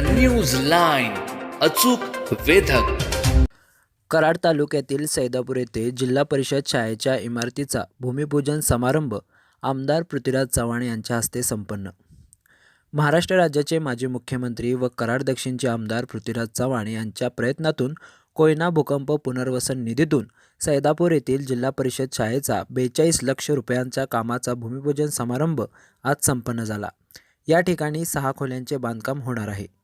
News line अचूक वेधक. कराड तालुक्यातील सैदापूर येथे जिल्हा परिषद शाळेच्या इमारतीचा भूमिपूजन समारंभ आमदार पृथ्वीराज चव्हाण यांच्या हस्ते संपन्न. महाराष्ट्र राज्याचे माजी मुख्यमंत्री व कराड दक्षिणचे आमदार पृथ्वीराज चव्हाण यांच्या प्रयत्नातून कोयना भूकंप पुनर्वसन निधीतून सैदापूर येथील जिल्हा परिषद शाळेचा बेचाळीस लक्ष रुपयांच्या कामाचा भूमिपूजन समारंभ आज संपन्न झाला. या ठिकाणी सहा खोल्यांचे बांधकाम होणार आहे.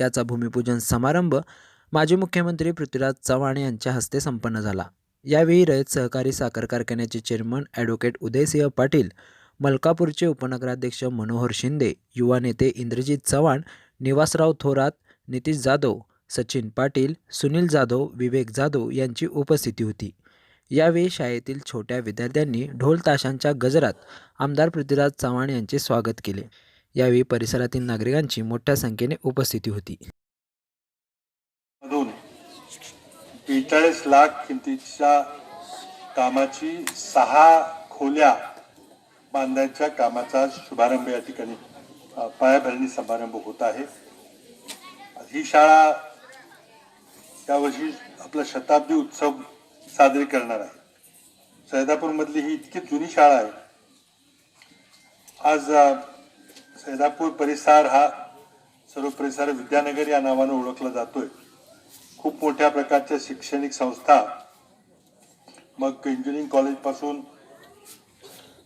याचा भूमिपूजन समारंभ माजी मुख्यमंत्री पृथ्वीराज चव्हाण यांच्या हस्ते संपन्न झाला. यावेळी रयत सहकारी साखर कारखान्याचे चेअरमन ॲडव्होकेट उदयसिंह पाटील मलकापूरचे उपनगराध्यक्ष मनोहर शिंदे युवा नेते इंद्रजित चव्हाण निवासराव थोरात नितीश जाधव सचिन पाटील सुनील जाधव विवेक जाधव यांची उपस्थिती होती. यावेळी शाळेतील छोट्या विद्यार्थ्यांनी ढोल ताशांच्या गजरात आमदार पृथ्वीराज चव्हाण यांचे स्वागत केले. यावेळी परिसरातील नागरिकांची मोठ्या संख्येने उपस्थिती होती. मधून बेचाळीस लाख किमतीच्या कामाची सहा खोल्या बांधण्याच्या कामाचा शुभारंभ या ठिकाणी पायाभरणी समारंभ होत आहे. ही शाळा यावर्षी आपला शताब्दी उत्सव साजरी करणार आहे. सैदापूरमधली ही इतकी जुनी शाळा आहे. आज सैदापूर परिसर हा सर्व परिसर विद्यानगर या नावानं ओळखला जातोय. खूप मोठ्या प्रकारच्या शैक्षणिक संस्था मग इंजिनिअरिंग कॉलेजपासून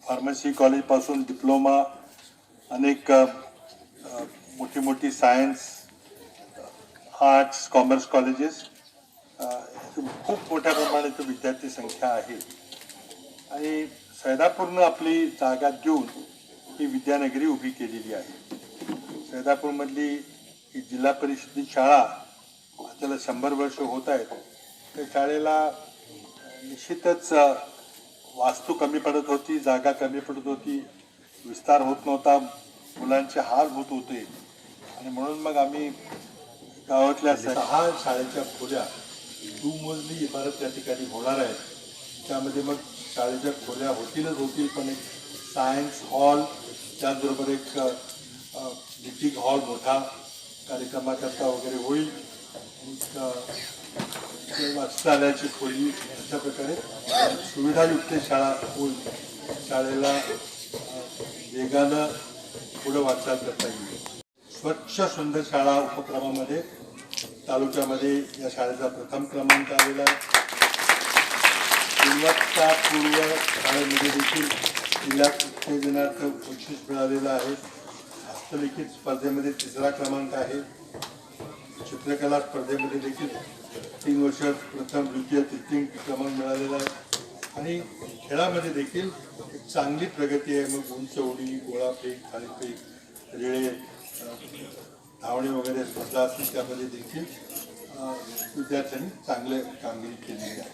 फार्मसी कॉलेजपासून डिप्लोमा अनेक मोठी मोठी सायन्स आर्ट्स कॉमर्स कॉलेजेस खूप मोठ्या प्रमाणात विद्यार्थी संख्या आहे. आणि सैदापूरनं आपली जागा देऊन ही विद्यानगरी उभी केलेली आहे. सैदापूरमधली ही जिल्हा परिषदेची शाळा त्याला शंभर वर्ष होत आहेत. त्या शाळेला निश्चितच वास्तू कमी पडत होती जागा कमी पडत होती विस्तार होत नव्हता मुलांचे हाल होत होते. आणि म्हणून मग आम्ही गावातल्या म्हणजे सहा शाळेच्या खोल्या दुमजली इमारत त्या ठिकाणी होणार आहे त्यामध्ये मग शाळेच्या खोल्या होतीलच होतील पण एक सायन्स हॉल त्याचबरोबर एक मिटिंग हॉल मोठा कार्यक्रमाकरता वगैरे होईल वाचनालयाची खोली अशा प्रकारे। सुविधायुक्त शाळा होईल शाळेला वेगानं पुढं वाटचाल करता येईल। स्वच्छ सुंदर शाळा उपक्रमामध्ये तालुक्यामध्ये या शाळेचा प्रथम क्रमांक आलेला आहे. गुणवत्तापूर्व शाळेमध्ये देखील जिल्ह्यात उत्तेजनार्थ बक्षीस मिळालेलं आहे. हस्तलिखित स्पर्धेमध्ये तिसरा क्रमांक आहे. चित्रकला स्पर्धेमध्ये देखील तीन वर्ष प्रथम द्वितीय तृतीय क्रमांक मिळालेला आहे. आणि खेळामध्ये देखील एक चांगली प्रगती आहे. मग उंच उडी गोळाफेक थाळीफेक रिळे धावणे वगैरे स्पर्धा असतील त्यामध्ये देखील विद्यार्थ्यांनी चांगले कामगिरी केलेली आहे.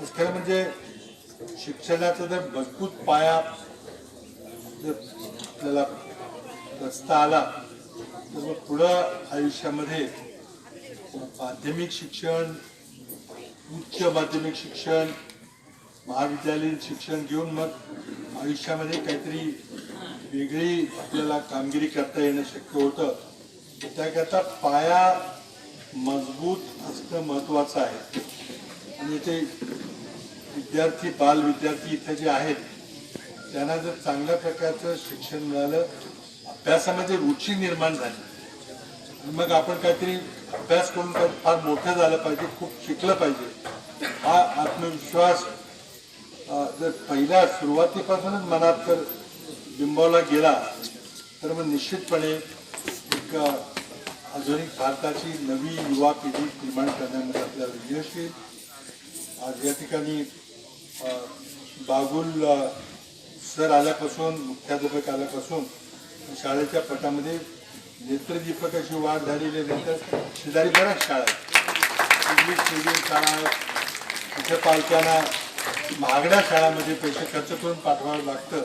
आज खरं म्हणजे शिक्षणाचा जर मजबूत पाया जर आपल्याला रस्ता आला तर मग पुढं आयुष्यामध्ये माध्यमिक शिक्षण उच्च माध्यमिक शिक्षण महाविद्यालयीन शिक्षण घेऊन मग आयुष्यामध्ये काहीतरी वेगळी आपल्याला कामगिरी करता येणं शक्य होतं. त्याकरता पाया मजबूत असणं महत्त्वाचं आहे. आणि ते विद्यार्थी बाल विद्यार्थी इथे जे आहेत त्यांना जर चांगल्या प्रकारचं शिक्षण मिळालं अभ्यासामध्ये रुची निर्माण झाली. आणि मग आपण काहीतरी अभ्यास करून फार मोठं झालं पाहिजे खूप शिकलं पाहिजे. हा आत्मविश्वास जर पहिल्या सुरुवातीपासूनच मनात जर बिंबवला गेला तर मग निश्चितपणे एक आधुनिक भारताची नवी युवा पिढी निर्माण करण्यामध्ये आपल्याला यश येईल. आज या ठिकाणी बागुल सर आल्यापासून मुख्याध्यापक आल्यापासून शाळेच्या पटामध्ये नेत्रदीपक अशी वाढ झालेली नंतर शेजारी बऱ्याच शाळा आहेत. इंग्लिश मिडियम शाळा आहेत तिथे पालकांना महागड्या शाळांमध्ये पैसे खर्च करून पाठवावं लागतं.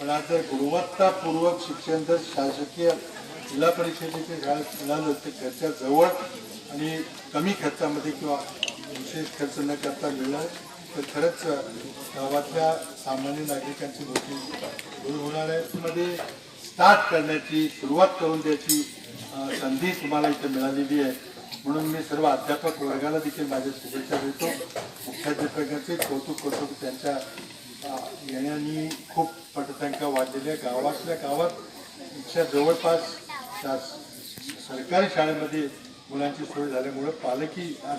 पण आज जर गुणवत्तापूर्वक शिक्षण जर शासकीय जिल्हा परिषदेच्या शाळेत मिळालं तर खर्चाजवळ आणि कमी खर्चामध्ये किंवा विशेष खर्च न करता मिळणार. तर खरंच गावातल्या सामान्य नागरिकांची मोठी सोय होणार आहे. मध्ये स्टार्ट करण्याची सुरुवात करून द्यायची संधी तुम्हाला इथे मिळालेली आहे. म्हणून मी सर्व अध्यापक वर्गाला देखील माझ्या शुभेच्छा देतो. मुख्याध्यापकांचे कौतुक करतो की त्यांच्या येण्याने खूप पटसंख्या वाढलेली आहे. गावातल्या गावात च्या जवळपास सरकारी शाळेमध्ये मुलांची सोय झाल्यामुळं पालकी आज